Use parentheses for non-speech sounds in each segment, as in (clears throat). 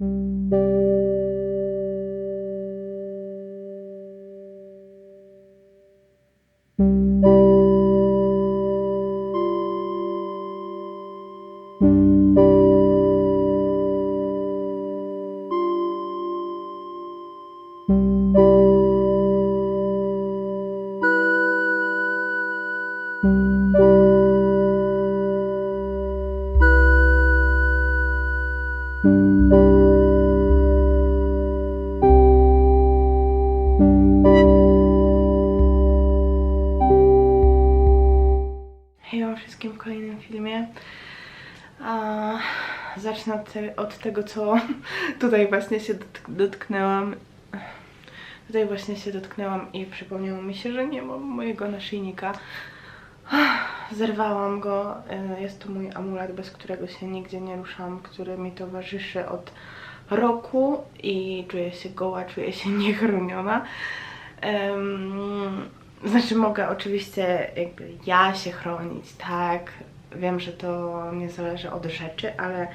Mm-hmm. Wszystkim w kolejnym filmie. A, zacznę od, te, od tego, co (laughs) tutaj właśnie się dotk dotknęłam. Tutaj właśnie się dotknęłam i przypomniało mi się, że nie mam mojego naszyjnika. (sighs) Zerwałam go. E, Jest to mój amulet, bez którego się nigdzie nie ruszam, który mi towarzyszy od roku i czuję się goła, czuję się (laughs) niechroniona. Em, znaczy mogę oczywiście jakby ja się chronić, tak. Wiem, że to nie zależy od rzeczy, ale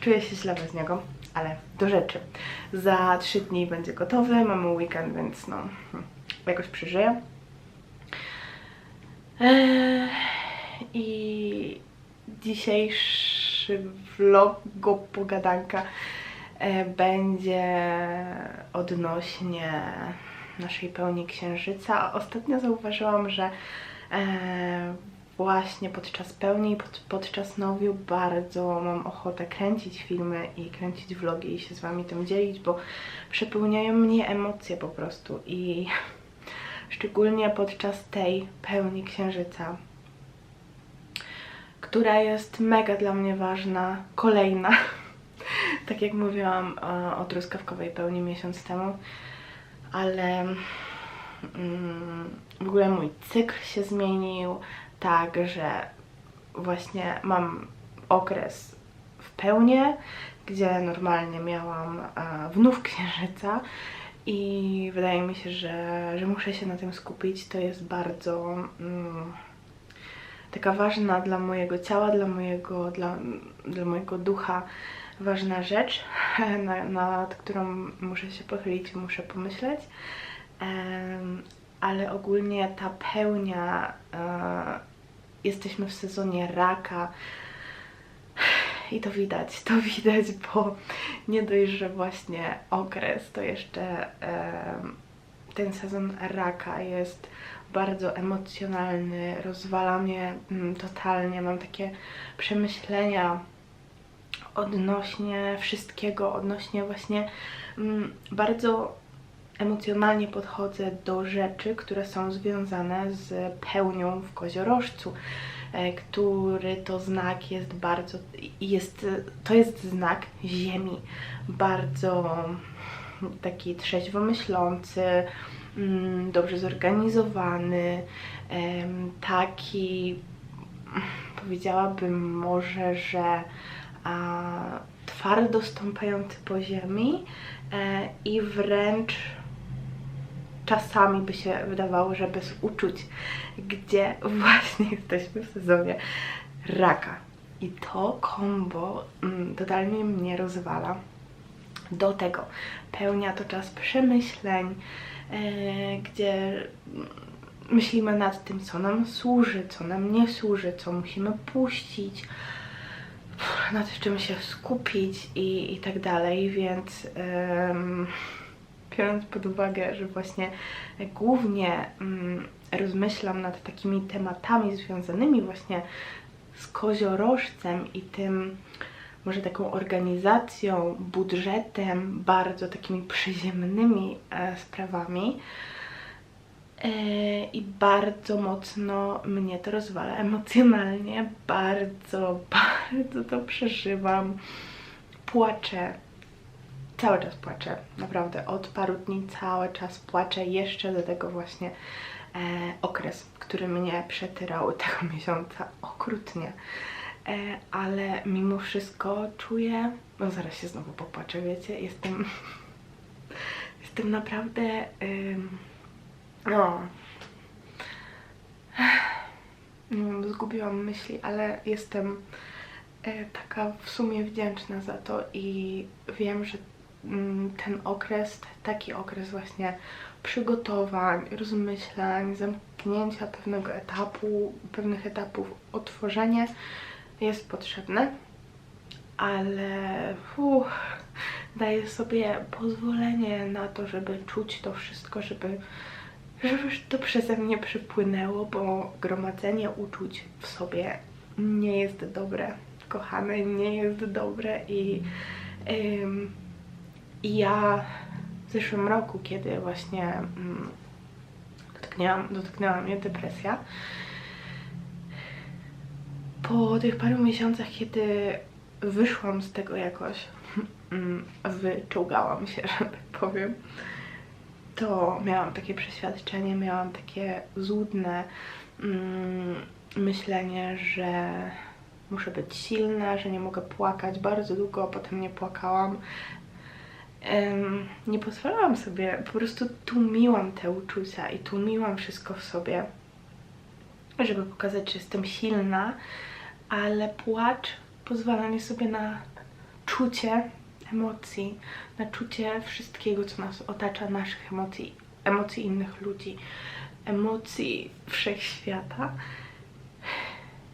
czuję się źle bez niego. Ale do rzeczy. Za trzy dni będzie gotowy, mamy weekend, więc no hmm, jakoś przeżyję. I dzisiejszy vlog, pogadanka e, będzie odnośnie naszej pełni księżyca. Ostatnio zauważyłam, że e, właśnie podczas pełni, pod, podczas nowiu bardzo mam ochotę kręcić filmy i kręcić vlogi i się z wami tym dzielić, bo przepełniają mnie emocje po prostu i (laughs) szczególnie podczas tej pełni księżyca, która jest mega dla mnie ważna, kolejna. (laughs) tak jak mówiłam o, o truskawkowej pełni miesiąc temu, ale mm, w ogóle mój cykl się zmienił, tak, że właśnie mam okres w pełni, gdzie normalnie miałam e, wnów księżyca i wydaje mi się, że, że muszę się na tym skupić. To jest bardzo mm, taka ważna dla mojego ciała, dla mojego, dla, dla mojego ducha ważna rzecz, (laughs) na, nad którą muszę się pochylić muszę pomyśleć. Ale ogólnie ta pełnia, e, jesteśmy w sezonie raka (sighs) i to widać, to widać, bo nie dość, że właśnie okres, to jeszcze ten sezon raka jest bardzo emocjonalny, rozwala mnie mm, totalnie, mam takie przemyślenia odnośnie wszystkiego, odnośnie właśnie mm, bardzo emocjonalnie podchodzę do rzeczy, które są związane z pełnią w koziorożcu, e, który to znak jest bardzo, jest, to jest znak Ziemi, bardzo taki trzeźwo myślący, mm, dobrze zorganizowany, taki powiedziałabym może, że twardo stąpający po ziemi e, i wręcz czasami by się wydawało, że bez uczuć, gdzie (laughs) właśnie jesteśmy w sezonie raka. I to kombo mm, totalnie mnie rozwala. Do tego pełnia to czas przemyśleń, e, gdzie myślimy nad tym, co nam służy, co nam nie służy, co musimy puścić, nad czym się skupić i, i tak dalej, więc em, biorąc pod uwagę, że właśnie głównie mm, rozmyślam nad takimi tematami związanymi właśnie z koziorożcem i tym może taką organizacją, budżetem, bardzo takimi przyziemnymi e, sprawami, i bardzo mocno mnie to rozwala emocjonalnie, bardzo, bardzo to przeżywam. Płaczę, cały czas płaczę, naprawdę od paru dni cały czas płaczę, jeszcze do tego właśnie e, okres, który mnie przetyrał (laughs) tego miesiąca okrutnie. E, ale mimo wszystko czuję, no zaraz się znowu popłaczę, wiecie, jestem, (laughs) jestem naprawdę... ym, no. Nie wiem, zgubiłam myśli, ale jestem e, taka w sumie wdzięczna za to i wiem, że mm, ten okres, taki okres właśnie przygotowań, rozmyślań, zamknięcia pewnego etapu, pewnych etapów otworzenia jest potrzebne, ale uff, daję sobie pozwolenie na to, żeby czuć to wszystko, żeby, żeby to przeze mnie przypłynęło, bo gromadzenie uczuć w sobie nie jest dobre, kochane, nie jest dobre i ym, ja w zeszłym roku, kiedy właśnie mm, dotknęłam, dotknęła mnie depresja, po tych paru miesiącach, kiedy wyszłam z tego jakoś, mm, wyczołgałam się, (laughs) że tak powiem, to miałam takie przeświadczenie, miałam takie złudne mm, myślenie, że muszę być silna, że nie mogę płakać. Bardzo długo potem nie płakałam. Em, nie pozwalałam sobie, po prostu tłumiłam te uczucia i tłumiłam wszystko w sobie, żeby pokazać, że jestem silna, ale płacz pozwala mi sobie na czucie emocji, na czucie wszystkiego, co nas otacza, naszych emocji, emocji innych ludzi, emocji wszechświata.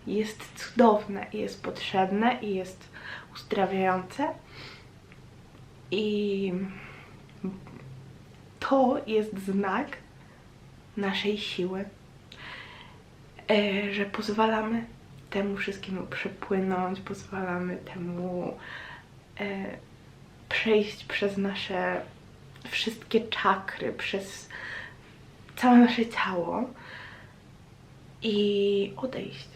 Jest cudowne i jest potrzebne i jest uzdrawiające. I to jest znak naszej siły, e, że pozwalamy temu wszystkiemu przepłynąć, pozwalamy temu e, przejść przez nasze wszystkie czakry, przez całe nasze ciało i odejść.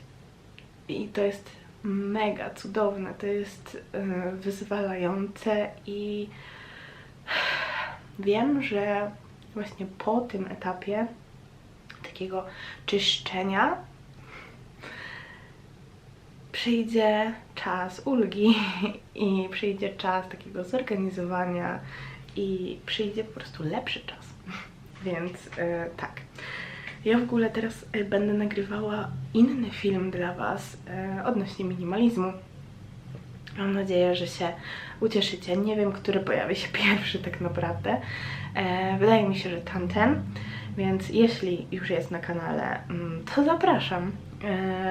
I to jest mega cudowne, to jest e, wyzwalające i wiem, że właśnie po tym etapie takiego czyszczenia przyjdzie czas ulgi (laughs) i przyjdzie czas takiego zorganizowania i przyjdzie po prostu lepszy czas. (laughs) Więc yy, tak. Ja w ogóle teraz yy, będę nagrywała inny film dla Was yy, odnośnie minimalizmu. Mam nadzieję, że się ucieszycie. Nie wiem, który pojawi się (laughs) pierwszy tak naprawdę. wydaje mi się, że tamten. Więc jeśli już jest na kanale, mm, to zapraszam e,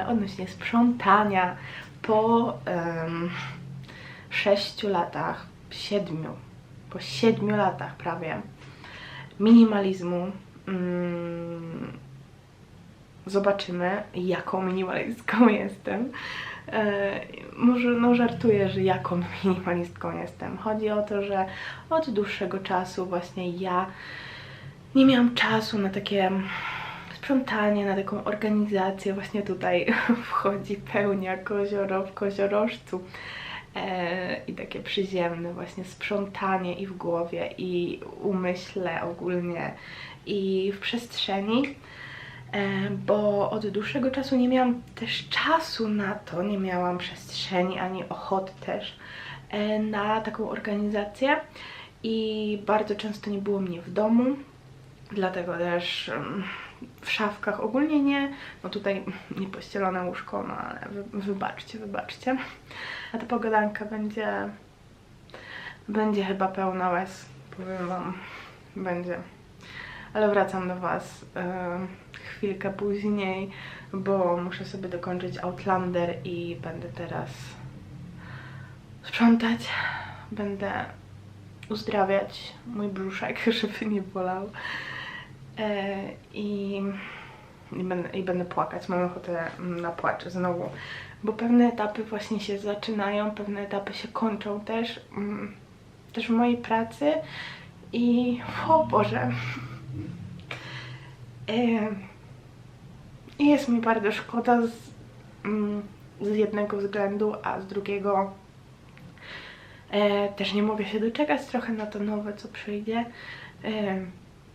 odnośnie sprzątania po um, 6 latach, 7, po 7 latach prawie minimalizmu. Mm, zobaczymy, jaką minimalistką (laughs) jestem. E, może no żartuję, że jaką minimalistką jestem. Chodzi o to, że od dłuższego czasu właśnie ja nie miałam czasu na takie sprzątanie, na taką organizację. Właśnie tutaj (laughs) wchodzi pełnia kozioro w koziorożcu. E, I takie przyziemne właśnie sprzątanie i w głowie, i umyśle ogólnie, i w przestrzeni. E, bo od dłuższego czasu nie miałam też czasu na to, nie miałam przestrzeni ani ochoty też e, na taką organizację i bardzo często nie było mnie w domu, Dlatego też w szafkach ogólnie nie, no tutaj (laughs) niepościelone łóżko, no ale wy, wybaczcie, wybaczcie. A ta pogadanka będzie, będzie chyba pełna łez, powiem wam, będzie. Ale wracam do was yy, chwilkę później, bo muszę sobie dokończyć Outlander i będę teraz sprzątać, będę uzdrawiać mój brzuszek, (laughs) żeby nie bolał. E, i, i, będę, i będę płakać. Mam ochotę na płacz znowu, bo pewne etapy właśnie się zaczynają, pewne etapy się kończą też, mm, też w mojej pracy i o Boże. E, jest mi bardzo szkoda z, mm, z jednego względu, a z drugiego e, też nie mogę się doczekać trochę na to nowe, co przyjdzie.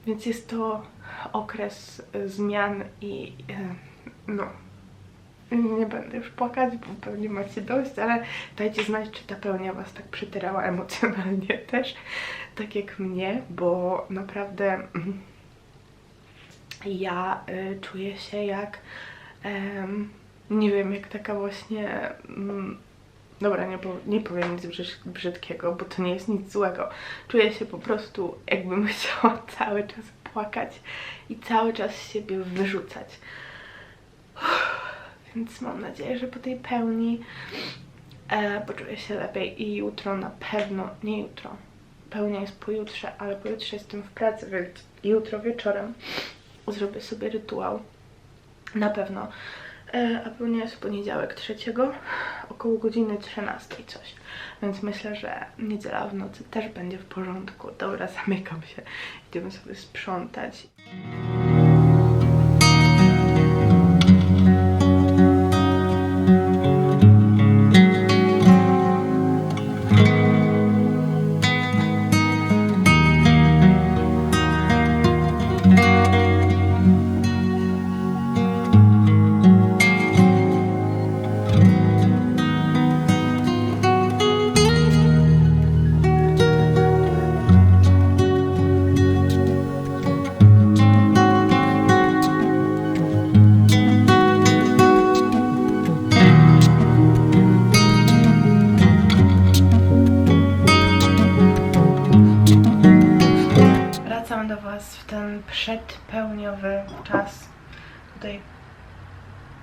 Więc jest to okres e, zmian i e, no, nie będę już płakać, bo pewnie macie dość, ale dajcie znać, czy ta pełnia Was tak przytyrała emocjonalnie (laughs) też, tak jak mnie, bo naprawdę mm, ja y, czuję się jak, y, nie wiem, jak taka właśnie y, Dobra, nie, nie powiem nic brzydkiego, bo to nie jest nic złego. Czuję się po prostu, jakbym (laughs) chciała cały czas płakać i cały czas siebie wyrzucać. Uff, (sighs) więc mam nadzieję, że po tej pełni e, poczuję się lepiej i jutro na pewno, nie jutro, pełnia jest pojutrze, ale pojutrze jestem w pracy, więc jutro wieczorem zrobię sobie rytuał. Na pewno. E, a pełnia jest poniedziałek trzeciego, około godziny 13 coś. Więc myślę, że niedziela w nocy też będzie w porządku. Dobra, zamykam się. Idziemy sobie sprzątać.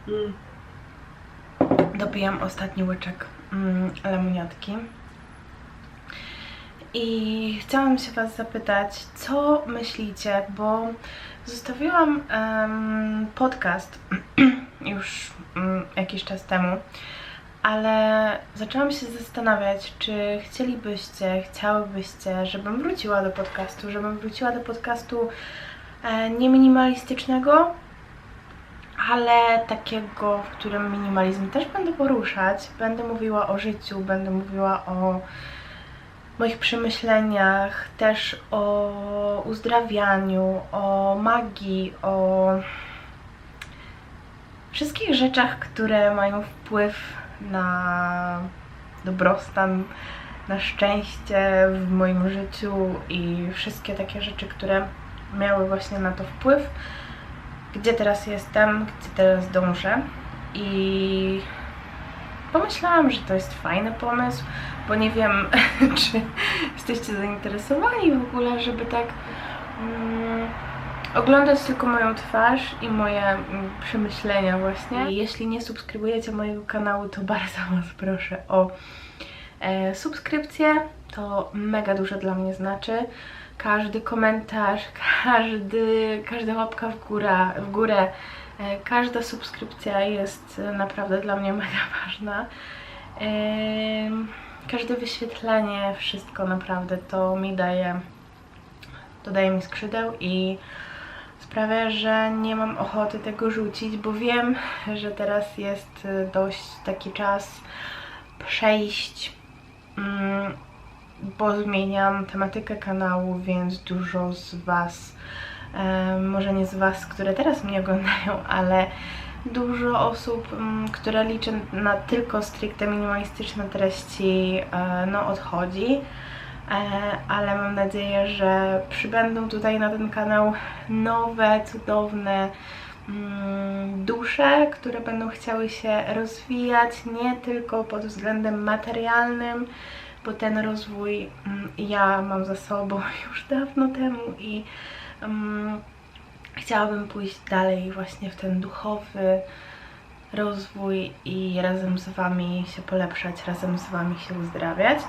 Mm, dopijam ostatni łyczek mm. I chciałam się Was zapytać, co myślicie, bo zostawiłam em, podcast (clears throat) już mm, jakiś czas temu, ale zaczęłam się zastanawiać, czy chcielibyście, chciałybyście, żebym wróciła do podcastu, żebym wróciła do podcastu e, ale takiego, w którym minimalizm też będę poruszać. Będę mówiła o życiu, będę mówiła o moich przemyśleniach, też o uzdrawianiu, o magii, o wszystkich rzeczach, które mają wpływ na dobrostan, na szczęście w moim życiu i wszystkie takie rzeczy, które miały właśnie na to wpływ. Gdzie teraz jestem, gdzie teraz dążę i pomyślałam, że to jest fajny pomysł, bo nie wiem, (laughs) czy jesteście zainteresowani w ogóle, żeby tak mm, oglądać tylko moją twarz i moje mm, przemyślenia właśnie. I jeśli nie subskrybujecie mojego kanału, to bardzo (laughs) Was proszę o e, subskrypcję. To mega dużo dla mnie znaczy. Każdy komentarz, (laughs) każdy, każda łapka w górę, w górę e, każda subskrypcja jest e, naprawdę dla mnie (laughs) mega ważna. E, każde wyświetlenie, wszystko naprawdę to mi daje, to daje mi skrzydeł i sprawia, że nie mam ochoty tego rzucić, bo wiem, (laughs) że teraz jest y, dość taki czas przejść, mm, bo zmieniam tematykę kanału, więc dużo z Was, może nie z Was, które teraz mnie oglądają, ale dużo osób, które liczy na tylko stricte minimalistyczne treści, e, no odchodzi. E, ale mam nadzieję, że przybędą tutaj na ten kanał nowe, cudowne mm, dusze, które będą chciały się rozwijać nie tylko pod względem materialnym, bo ten rozwój mm, ja mam za sobą (laughs) już dawno temu i um, chciałabym pójść dalej właśnie w ten duchowy rozwój i razem z Wami się polepszać, razem z Wami się uzdrawiać.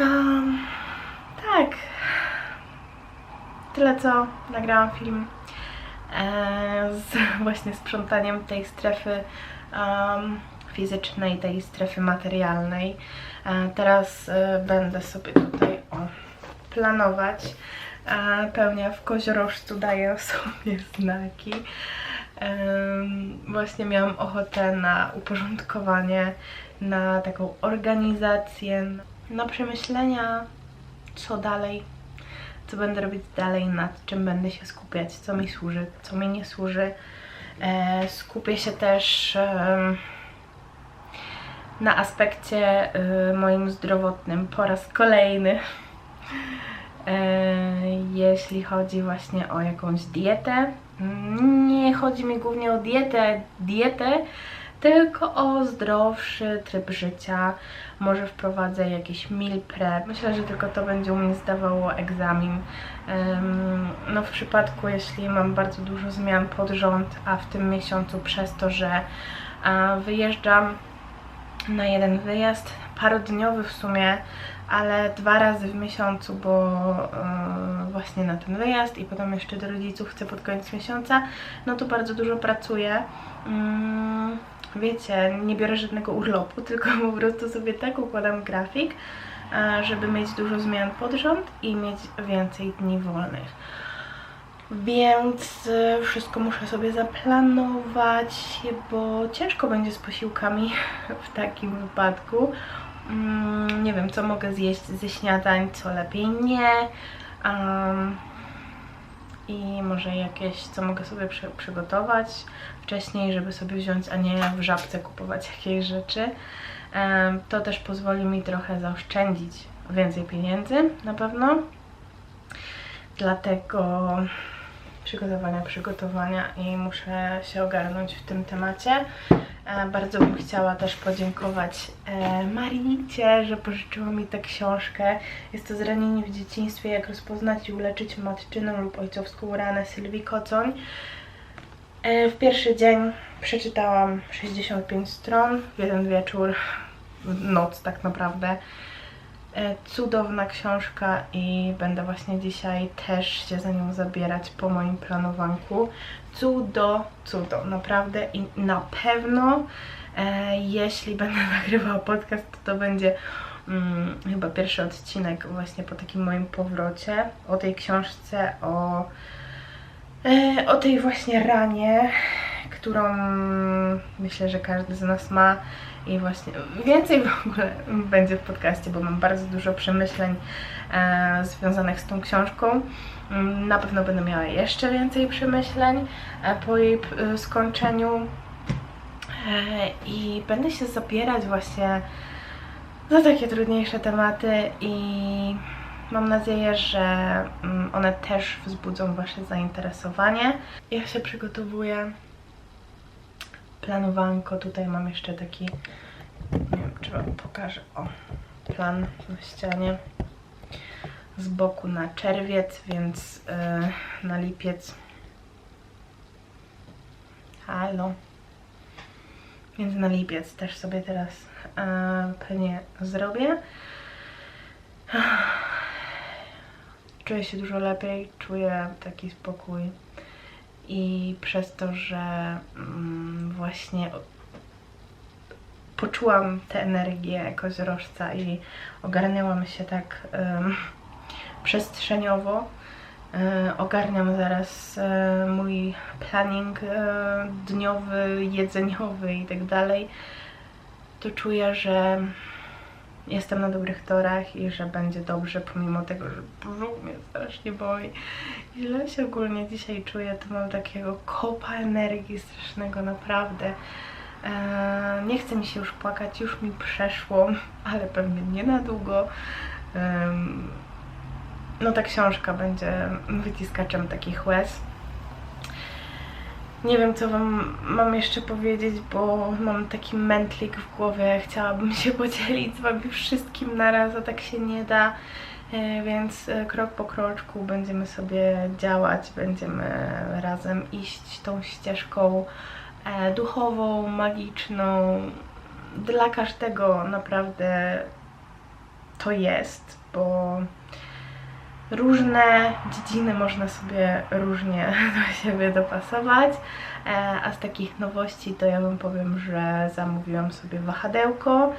Um, tak. Tyle co nagrałam film e, z (laughs) właśnie sprzątaniem tej strefy um, fizycznej, tej strefy materialnej. E, teraz e, będę sobie tutaj o, planować. E, pełnia w koziorożcu daje sobie (laughs) znaki. Właśnie miałam ochotę na uporządkowanie, na taką organizację, na przemyślenia, co dalej, co będę robić dalej, nad czym będę się skupiać, co mi służy, co mi nie służy. E, skupię się też e, na aspekcie e, moim zdrowotnym po raz kolejny. (laughs) E, jeśli chodzi właśnie o jakąś dietę. Nie chodzi mi głównie o dietę, dietę, tylko o zdrowszy tryb życia. Może wprowadzę jakiś meal prep. Myślę, że tylko to będzie u mnie zdawało egzamin. No w przypadku, jeśli mam bardzo dużo zmian pod rząd, a w tym miesiącu przez to, że wyjeżdżam na jeden wyjazd, parodniowy w sumie, ale dwa razy w miesiącu, bo yy, właśnie na ten wyjazd i potem jeszcze do rodziców chcę pod koniec miesiąca, no to bardzo dużo pracuję. Yy, wiecie, nie biorę żadnego urlopu, (laughs) tylko po prostu sobie tak układam grafik, yy, żeby mieć dużo zmian pod rząd i mieć więcej dni wolnych. Więc wszystko muszę sobie zaplanować, bo ciężko będzie z posiłkami (laughs) w takim wypadku. Mm, nie wiem, co mogę zjeść ze śniadań, co lepiej nie. Um, I może jakieś, co mogę sobie przy, przygotować wcześniej, żeby sobie wziąć, a nie w żabce kupować (laughs) jakieś rzeczy. Um, to też pozwoli mi trochę zaoszczędzić więcej pieniędzy na pewno. Dlatego przygotowania, przygotowania i muszę się ogarnąć w tym temacie. E, bardzo bym chciała też podziękować e, Maricie, że pożyczyła mi tę książkę. Jest to Zranienie w dzieciństwie, jak rozpoznać i uleczyć matczyną lub ojcowską ranę Sylwii Kocoń. E, w pierwszy dzień przeczytałam 65 stron, w jeden wieczór, noc tak naprawdę. Cudowna książka i będę właśnie dzisiaj też się za nią zabierać po moim planowanku. Cudo, cudo, naprawdę i na pewno e, jeśli będę (laughs) nagrywała podcast, to, to będzie mm, chyba pierwszy odcinek właśnie po takim moim powrocie o tej książce, o, e, o tej właśnie ranie, którą myślę, że każdy z nas ma i właśnie więcej w ogóle będzie w podcaście, bo mam bardzo dużo przemyśleń e, związanych z tą książką. Mm, na pewno będę miała jeszcze więcej przemyśleń e, po jej e, skończeniu e, i będę się zabierać właśnie za takie trudniejsze tematy i mam nadzieję, że mm, one też wzbudzą Wasze zainteresowanie. Ja się przygotowuję planowanko. Tutaj mam jeszcze taki, nie wiem, czy Wam pokażę, o, plan na ścianie z boku na czerwiec, więc yy, na lipiec. Halo. Więc na lipiec też sobie teraz yy, pewnie zrobię. Czuję się dużo lepiej, czuję taki spokój i przez to, że mm, właśnie poczułam tę energię kozorożca i ogarnęłam się tak um, przestrzeniowo. E, ogarniam zaraz e, mój planning e, dniowy, jedzeniowy i tak dalej. To czuję, że jestem na dobrych torach i że będzie dobrze, pomimo tego, że brzuch mnie strasznie boi. Źle się ogólnie dzisiaj czuję, to mam takiego kopa energii strasznego, naprawdę. Eee, nie chce mi się już płakać, już mi przeszło, ale pewnie nie na długo. Eee, no ta książka będzie wyciskaczem takich łez. Nie wiem, co Wam mam jeszcze powiedzieć, bo mam taki mętlik w głowie. Chciałabym się (laughs) podzielić z Wami wszystkim naraz, a tak się nie da. E, więc e, krok po kroczku będziemy sobie działać, będziemy razem iść tą ścieżką e, duchową, magiczną. Dla każdego naprawdę to jest, bo różne dziedziny można sobie różnie (laughs) do siebie dopasować. E, a z takich nowości to ja Wam powiem, że zamówiłam sobie wahadełko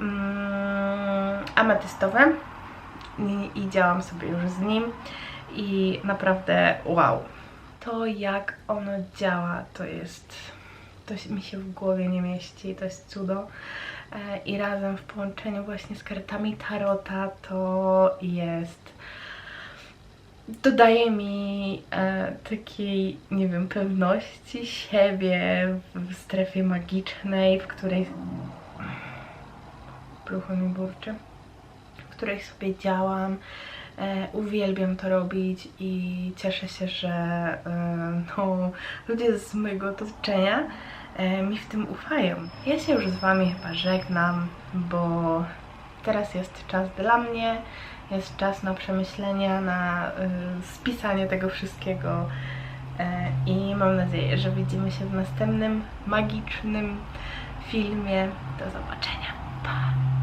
mm, ametystowe i, i działam sobie już z nim i naprawdę wow. To jak ono działa to jest, to mi się w głowie nie mieści, to jest cudo e, i razem w połączeniu właśnie z kartami Tarota to jest dodaje mi e, takiej, nie wiem, pewności siebie w strefie magicznej, w której brzucho mi burczy, w której sobie działam. E, uwielbiam to robić i cieszę się, że e, no, ludzie z mojego otoczenia e, mi w tym ufają. Ja się już z Wami chyba żegnam, bo teraz jest czas dla mnie, jest czas na przemyślenia, na y, spisanie tego wszystkiego e, i mam nadzieję, że widzimy się w następnym magicznym filmie. Do zobaczenia. Pa!